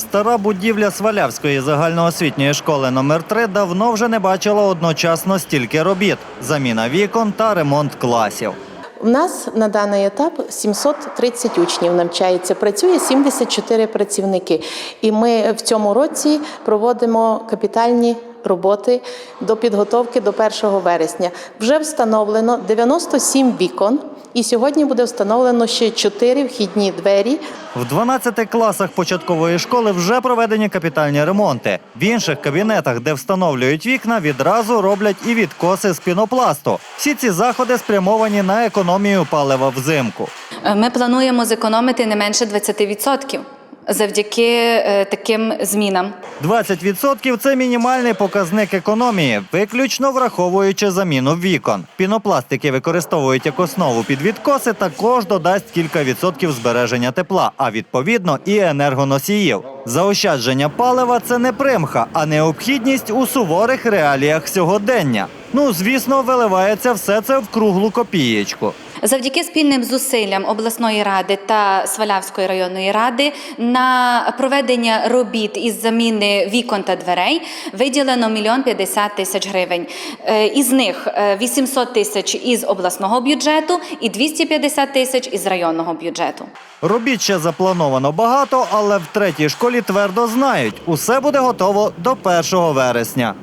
Стара будівля Свалявської загальноосвітньої школи номер 3 давно вже не бачила одночасно стільки робіт: заміна вікон та ремонт класів. У нас на даний етап 730 учнів навчається, працює 74 працівники. І ми в цьому році проводимо капітальні роботи до підготовки до 1 вересня. Вже встановлено 97 вікон, і сьогодні буде встановлено ще чотири вхідні двері. В 12 класах початкової школи вже проведені капітальні ремонти. В інших кабінетах, де встановлюють вікна, відразу роблять і відкоси з пінопласту. Всі ці заходи спрямовані на економію палива взимку. Е, Ми плануємо зекономити не менше 20% завдяки е, таким змінам. 20% – це мінімальний показник економії, виключно враховуючи заміну вікон. Пінопласт, який використовують як основу під відкоси, також додасть кілька відсотків збереження тепла, а відповідно і енергоносіїв. Заощадження палива це не примха, а необхідність у суворих реаліях сьогодення. Ну, звісно, виливається все це в круглу копієчку. Завдяки спільним зусиллям обласної ради та Свалявської районної ради на проведення робіт із заміни вікон та дверей виділено мільйон 50 тисяч гривень. Е, Із них е, 800 тисяч із обласного бюджету і 250 тисяч із районного бюджету. Робіт ще заплановано багато, але в третій школі твердо знають, усе буде готово до 1 вересня.